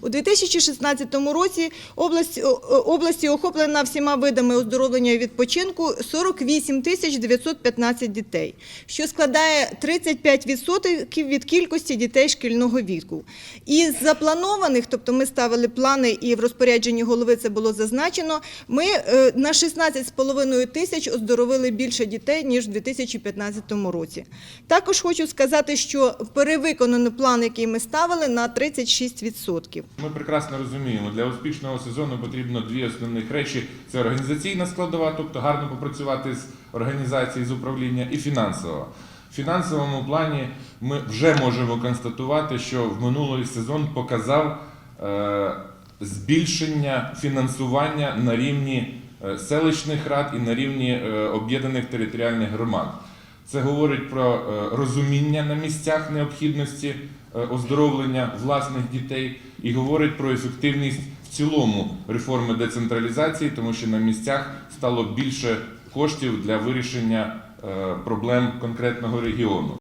У 2016 році область, області охоплена всіма видами оздоровлення і відпочинку 48 тисяч 915 дітей, що складає 35% від кількості дітей шкільного віку. Із запланованих, тобто ми ставили плани і в розпорядженні голови це було зазначено, ми е, на 16,5 тисяч оздоровили більше дітей, ніж в 2015 році. Також хочу сказати, що перевиконано план, який ми ставили, на 36%. Ми прекрасно розуміємо, для успішного сезону потрібно дві основних речі: це організаційна складова, тобто гарно попрацювати з організацією з управління, і фінансова. В фінансовому плані ми вже можемо констатувати, що в минулий сезон показав е, збільшення фінансування на рівні е, селищних рад і на рівні е, об'єднаних територіальних громад. Це говорить про е, розуміння на місцях необхідності е, оздоровлення власних дітей і говорить про ефективність в цілому реформи децентралізації, тому що на місцях стало більше коштів для вирішення е, проблем конкретного регіону.